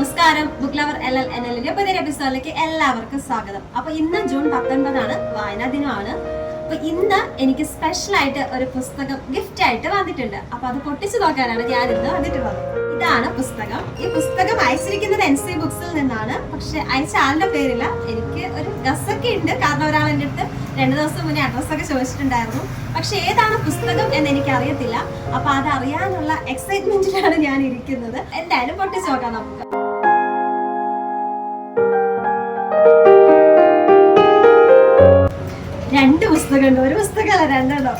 നമസ്കാരം. Book lover L L N എല്ലിന്റെ പുതിയൊരു എപ്പിസോഡിലേക്ക് എല്ലാവർക്കും സ്വാഗതം. അപ്പൊ ഇന്ന് ജൂൺ പത്തൊൻപതാണ്. വായനാ ദിനമാണ്. അപ്പൊ ഇന്ന് എനിക്ക് സ്പെഷ്യൽ ആയിട്ട് ഒരു പുസ്തകം ഗിഫ്റ്റ് ആയിട്ട് വന്നിട്ടുണ്ട്. അപ്പൊ അത് പൊട്ടിച്ചു നോക്കാനാണ് ഞാൻ ഇന്ന് വന്നിട്ടുള്ളത്. ഇതാണ് പുസ്തകം. ഈ പുസ്തകം അയച്ചിരിക്കുന്നത് എൻ സി ബുക്സിൽ നിന്നാണ്. പക്ഷെ അയച്ച ആളുടെ പേരില്ല. എനിക്ക് ഒരു ഗസൊക്കെ ഉണ്ട്. കാരണം ഒരാൾ എന്റെ അടുത്ത് രണ്ടു ദിവസം മുന്നേ അഡ്രസ്സൊക്കെ ചോദിച്ചിട്ടുണ്ടായിരുന്നു. പക്ഷെ ഏതാണ് പുസ്തകം എന്ന് എനിക്ക് അറിയത്തില്ല അപ്പൊ അത് അറിയാനുള്ള എക്സൈറ്റ്മെന്റിലാണ് ഞാൻ ഇരിക്കുന്നത് എന്തായാലും പൊട്ടിച്ചു നോക്കാം നമുക്ക്. രണ്ട് പുസ്തകമുണ്ട്. ഒരു പുസ്തകമല്ല രണ്ടെണ്ണം.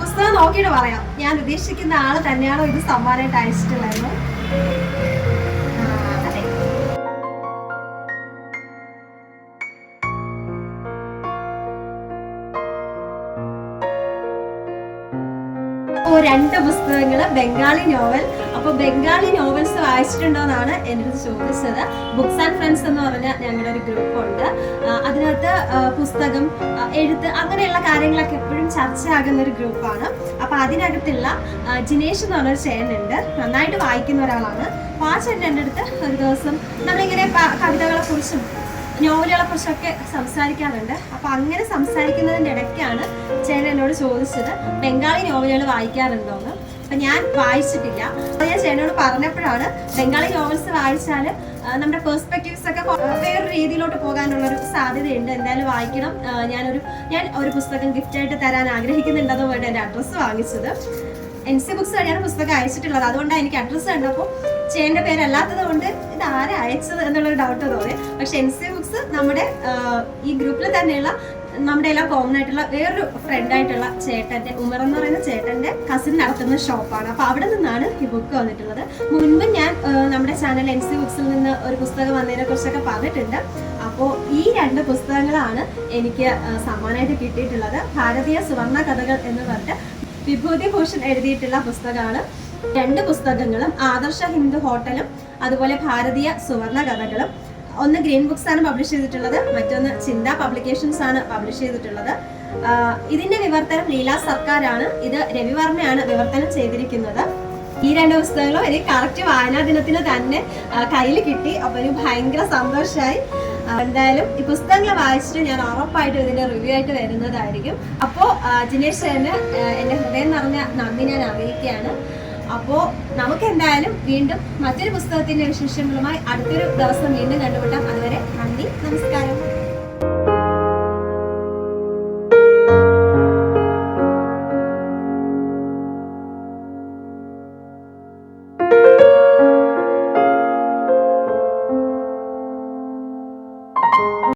പുസ്തകം നോക്കിയിട്ട് പറയാം. ഞാൻ ഉദ്ദേശിക്കുന്ന ആൾ തന്നെയാണോ ഇത് സമ്മാനമായിട്ട് അയച്ചിട്ടുള്ളത്? ഓ രണ്ട് പുസ്തകങ്ങൾ ബംഗാളി നോവൽ. അപ്പോൾ ബംഗാളി നോവൽസ് വായിച്ചിട്ടുണ്ടോന്നാണ് എന്റെ ചോദിച്ചത്. ബുക്സ് ആൻഡ് ഫ്രണ്ട്സ് എന്ന് പറഞ്ഞ ഞങ്ങളുടെ ഒരു ഗ്രൂപ്പ് ഉണ്ട് ആ, അതിനകത്ത് പുസ്തകം എഴുത്ത് അങ്ങനെയുള്ള കാര്യങ്ങളൊക്കെ എപ്പോഴും ചർച്ചയാകുന്ന ഒരു ഗ്രൂപ്പാണ് അപ്പോൾ അതിനകത്തുള്ള ജിനേഷ് എന്ന് പറഞ്ഞൊരു ചേട്ടനുണ്ട്. നന്നായിട്ട് വായിക്കുന്ന ഒരാളാണ്. അപ്പൊ ആ ചേട്ടൻ എന്റെ അടുത്ത് ഒരു ദിവസം നമ്മളിങ്ങനെ കവിതകളെക്കുറിച്ചും കവിതകളെ കുറിച്ചും നോവലുകളെ കുറിച്ചൊക്കെ സംസാരിക്കാറുണ്ട്. അപ്പൊ അങ്ങനെ സംസാരിക്കുന്നതിന്റെ ഇടയ്ക്കാണ് ചേട്ടൻ എന്നോട് ചോദിച്ചത് ബംഗാളി നോവലുകൾ വായിക്കാറുണ്ടോ? എന്ന്. അപ്പൊ ഞാൻ വായിച്ചിട്ടില്ല. അപ്പൊ ഞാൻ ചേട്ടനോട് പറഞ്ഞപ്പോഴാണ് ബംഗാളി നോവൽസ് വായിച്ചാൽ നമ്മുടെ പെർസ്പെക്റ്റീവ്സ് ഒക്കെ വേറൊരു രീതിയിലോട്ട് പോകാനുള്ള ഒരു സാധ്യതയുണ്ട്. എന്തായാലും വായിക്കണം. ഞാനൊരു ഞാൻ ഒരു പുസ്തകം ഗിഫ്റ്റ് ആയിട്ട് തരാൻ ആഗ്രഹിക്കുന്നുണ്ടെന്ന് പറഞ്ഞിട്ട് എന്റെ അഡ്രസ്സ് വാങ്ങിച്ചത്. എൻ സി ബുക്സ് വഴിയാണ് പുസ്തകം അയച്ചിട്ടുള്ളത്. അതുകൊണ്ടാണ് എനിക്ക് അഡ്രസ്സ് കണ്ടപ്പോൾ ചേട്ടന്റെ പേരല്ലാത്തത് കൊണ്ട് ഇത് ആരെ അയച്ചത്? എന്നുള്ളൊരു ഡൗട്ട് തോന്നി. പക്ഷെ എൻ സി നമ്മുടെ ഈ ഗ്രൂപ്പിൽ തന്നെയുള്ള നമ്മുടെ എല്ലാം കോമൺ ആയിട്ടുള്ള വേറൊരു ഫ്രണ്ട് ആയിട്ടുള്ള ചേട്ടന്റെ ഉമർ എന്ന് പറയുന്ന ചേട്ടന്റെ കസിൻ നടത്തുന്ന ഷോപ്പാണ് അപ്പൊ അവിടെ നിന്നാണ് ഈ ബുക്ക് വന്നിട്ടുള്ളത്. മുൻപ് ഞാൻ നമ്മുടെ ചാനൽ എൻ സി ബുക്സിൽ നിന്ന് ഒരു പുസ്തകം വന്നതിനെ കുറിച്ചൊക്കെ പറഞ്ഞിട്ടുണ്ട്. അപ്പോൾ ഈ രണ്ട് പുസ്തകങ്ങളാണ് എനിക്ക് സമ്മാനമായിട്ട് കിട്ടിയിട്ടുള്ളത്. ഭാരതീയ സുവർണ കഥകൾ എന്ന് പറഞ്ഞിട്ട് വിഭൂതി ഭൂഷൺ എഴുതിയിട്ടുള്ള പുസ്തകമാണ്. രണ്ട് പുസ്തകങ്ങളും ആദർശ ഹിന്ദു ഹോട്ടലും അതുപോലെ ഭാരതീയ സുവർണ കഥകളും. ഒന്ന് ഗ്രീൻ ബുക്സ് ആണ് പബ്ലിഷ് ചെയ്തിട്ടുള്ളത് മറ്റൊന്ന് ചിന്ത പബ്ലിക്കേഷൻസ് ആണ് പബ്ലിഷ് ചെയ്തിട്ടുള്ളത്. ഇതിന്റെ വിവർത്തനം ലീല സർക്കാരാണ്. ഇത് രവിവർമ്മയാണ് വിവർത്തനം ചെയ്തിരിക്കുന്നത്. ഈ രണ്ട് പുസ്തകങ്ങളും എനിക്ക് കറക്റ്റ് വായനാ ദിനത്തിന് തന്നെ കയ്യിൽ കിട്ടി. അപ്പൊ എനിക്ക് ഭയങ്കര സന്തോഷമായി എന്തായാലും ഈ പുസ്തകങ്ങൾ വായിച്ചിട്ട് ഞാൻ ഉറപ്പായിട്ട് ഇതിന്റെ റിവ്യൂ ആയിട്ട് വരുന്നതായിരിക്കും. അപ്പോൾ ജിനേഷ് ചേട്ടന് എന്റെ ഹൃദയം നിറഞ്ഞ നന്ദി ഞാൻ അറിയിക്കുകയാണ്. അപ്പോൾ നമുക്ക് എന്തായാലും വീണ്ടും മറ്റൊരു പുസ്തകത്തിന്റെ വിശേഷങ്ങളുമായി അടുത്തൊരു ദിവസം വീണ്ടും കണ്ടുമുട്ടാം. അതുവരെ നന്ദി നമസ്കാരം.